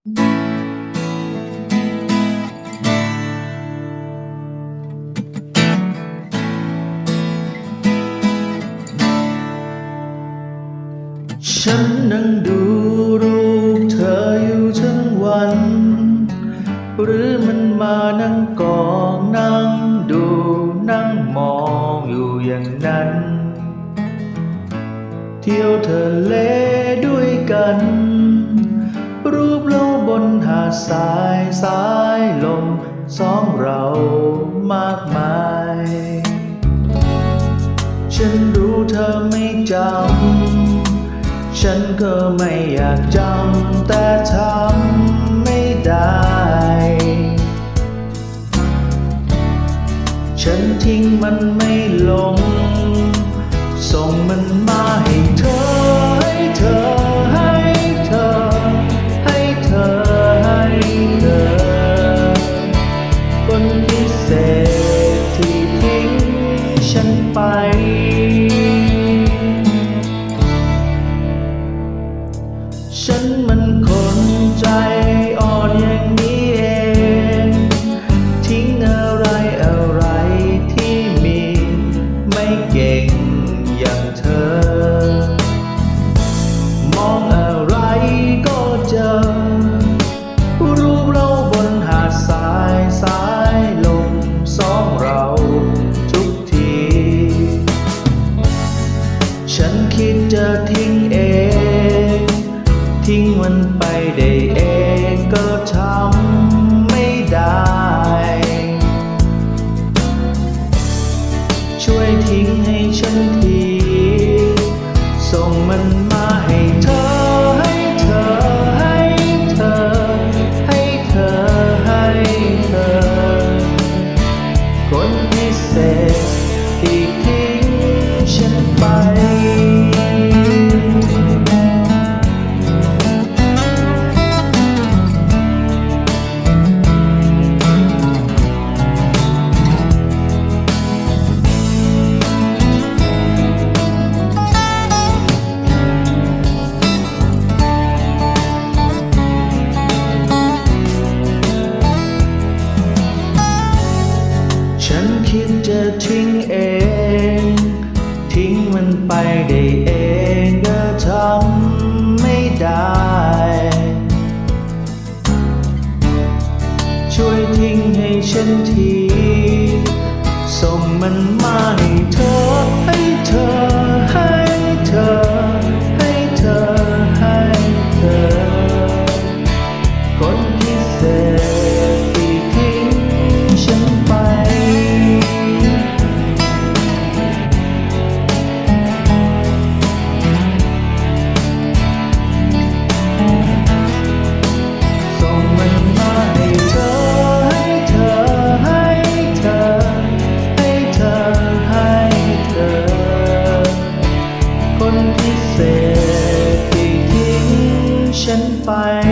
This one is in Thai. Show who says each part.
Speaker 1: ฉันนั่งดูรูปเธออยู่ทั้งวัน หรือมันมานั่งกองนั่งดูนั่งมองอยู่อย่างนั้น เที่ยวทะเลด้วยกัน ไม่จำ ฉันก็ไม่อยากจำ แต่ทำไม่ได้ ฉันทิ้งมันไม่ลง ส่งมันมาให้เธอ ให้เธอ ให้เธอ ให้เธอ ให้เธอ คนพิเศษที่ทิ้งฉันไป ฉันมันคนใจอ่อนอย่างนี้เอง ทิ้งอะไรอะไรที่มี ไม่เก่งอย่างเธอ มองอะไรก็เจอ รูปเราบนหาดทรายสายลมสองเราทุกที ฉันคิดจะทิ้งเอง ทิ้งมันไปได้เอง นทีส่งมันมา 白。